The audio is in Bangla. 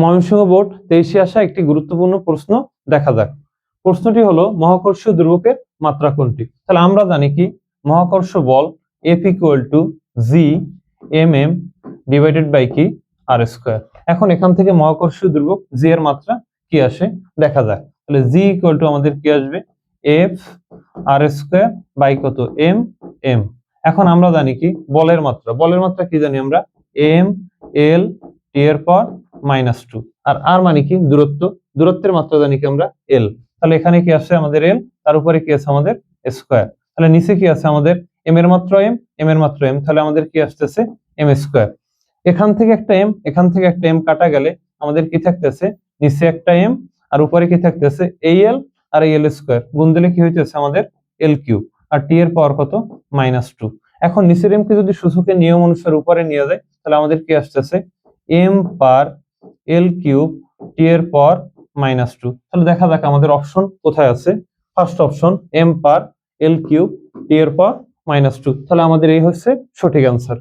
ময়মনসিংহ বোর্ড তেইশে আসা একটি গুরুত্বপূর্ণ প্রশ্ন দেখা যাক। প্রশ্নটি হলো, মহাকর্ষীয় দুর্বকের মাত্রা কোনটি? তাহলে আমরা জানি কি, মহাকর্ষ বল F equal to G M M divided by কি? আর স্কোয়ার এখন এখান থেকে মহাকর্ষীয় দুর্বক জি এর মাত্রা কি আসে? দেখা যাক। তাহলে জি ইকুয়াল টু আমাদের কি আসবে? এফ আর স্কোয়ার বাই কত? এম এম এখন আমরা জানি কি, বলের মাত্রা। বলের মাত্রা কি জানি আমরা? এম এল টি এর পর মাইনাস টু আর আর মানে কি? দূরত্ব। দূরত্বের মাত্রা জানি কি আমরা? এল তাহলে এখানে কি আছে আমাদের এল তার উপরে কি আছে আমাদের স্কোয়ার তাহলে নিচে কি আছে আমাদের এম এর মাত্রা এম এম এর মাত্রা এম তাহলে আমাদের কি আসতেছে? এম স্কোয়ার এখান থেকে একটা এম এখান থেকে একটা এম কাটা গেলে আমাদের কি থাকতেছে? নিচে একটা এম আর উপরে কি থাকতেছে? এই এল আর এই এল স্কোয়ার গুণ দিলে কি হইতেছে আমাদের এল কিউ আর টি এর পাওয়ার কত? মাইনাস টু এখন নিচের এম কে যদি সূচকের নিয়ম অনুসারে উপরে নিয়ে যায়, তাহলে আমাদের কি আসতেছে? M per L cube T এর পর মাইনাস টু তাহলে দেখা যাক আমাদের অপশন কোথায় আছে। First option M per L cube T এর পর মাইনাস টু তাহলে আমাদের এই হচ্ছে সঠিক অ্যান্সার